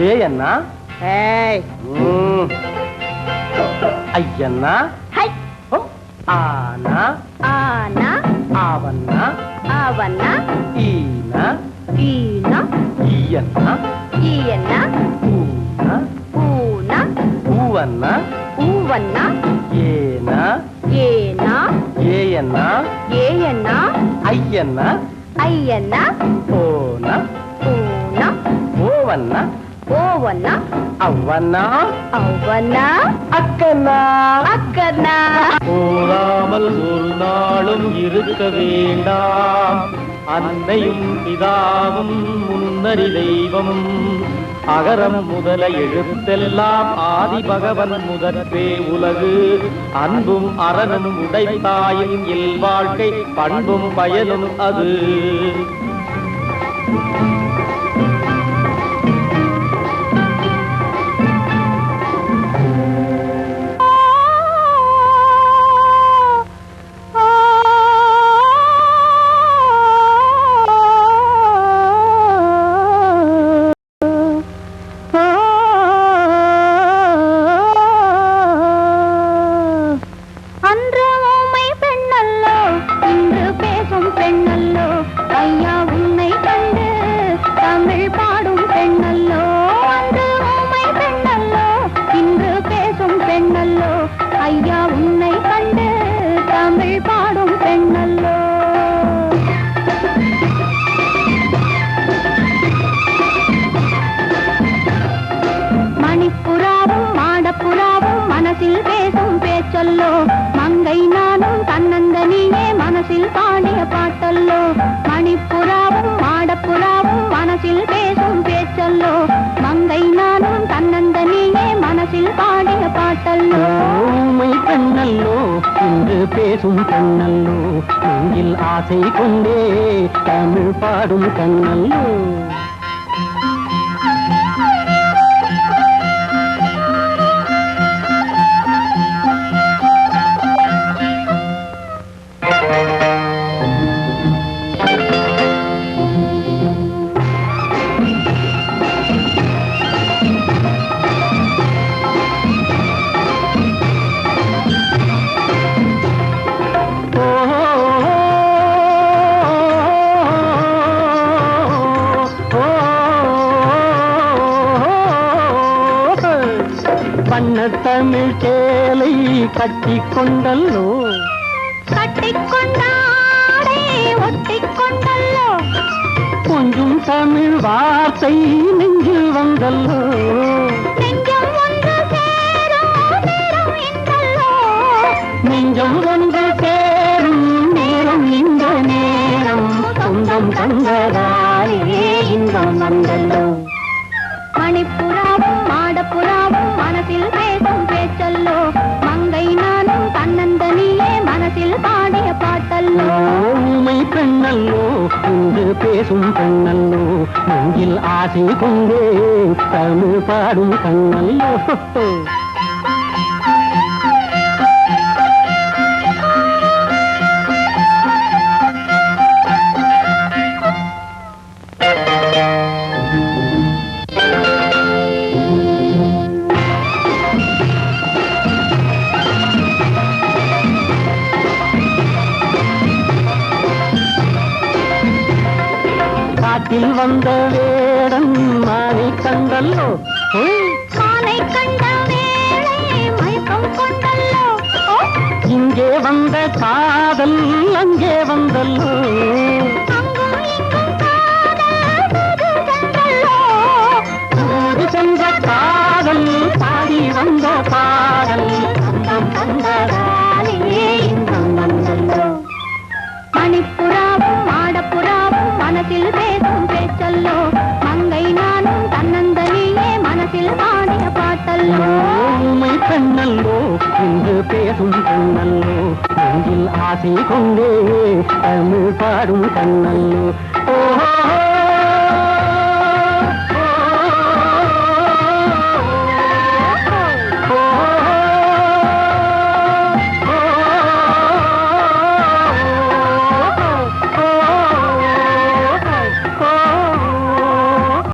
ఏయన్నా ఏయ్. అయ్యన్నా? హై. ఆనా? ఆనా? ఆవన్న? ఆవన్న? ఈన? ఈన? ఈయన్న? ఈయన్న? ఊన? ఊన? ఊవన్న? ఊవన్న? ఏన? ఏన? ఏయన్న? ఏయన్న? అయ్యన్న? అయ్యన్న? ఓన? ఓన ఓవన్న? ஓவனா அவ்வன்னா அவனா அக்கன்னா அக்கனா போகாமல் ஒரு நாளும் இருக்க வேண்டாம் அன்னையும் பிதாவும் முன்னறி தெய்வம் அகரம் முதல எழுத்தெல்லாம் ஆதி பகவன் முதற்றே உலகு அன்பும் அறனும் உடைத்தாயும் இல் வாழ்க்கை பண்பும் பயனும் அது மனசில் பாடிய பாட்டல்லோ மணிப்புறாவும் மாடப்புறாவும் மனசில் பேசும் பேச்சல்லோ மங்கை நானும் தன்னந்தனியே மனசில் பாடிய பாட்டல்லோ. உண்மை கண்ணல்லோ இன்று பேசும் கண்ணல்லோ நெஞ்சில் ஆசை கொண்டே தமிழ் பாடும் கண்ணல்லோ. தமிழ் சேலை கட்டி கொண்டல்லோ. கட்டிக்கொண்டாடே ஒட்டிக்கொண்டல்லோ. கொஞ்சம் தமிழ் வார்த்தை நெஞ்சில் வந்தல்லோ. நெஞ்சம் ஒன்று சேரும் நேரம் இந்த நேரம் சொந்தம் தந்ததாலே இன்பம் வந்தல்லோ. மணிப்புறாவும் ஊமை பெண்ணல்லோ இன்று பேசும் பெண்ணல்லோ நெஞ்சில் ஆசை கொண்டே தமிழ் பாடும் கண்ணல்லோ. காட்டில் வந்த வேடன் மானை கண்டல்லோ? மாலை கண்ட இங்கே வந்த காதல் அங்கே வந்தல்லோ? கண்ணல்லோ ஊமை கண்ணல்லோ இன்று பேசும் கண்ணல்லோ நெஞ்சில் ஆசை கொண்டே தமிழ் பாடும் கண்ணல்லோ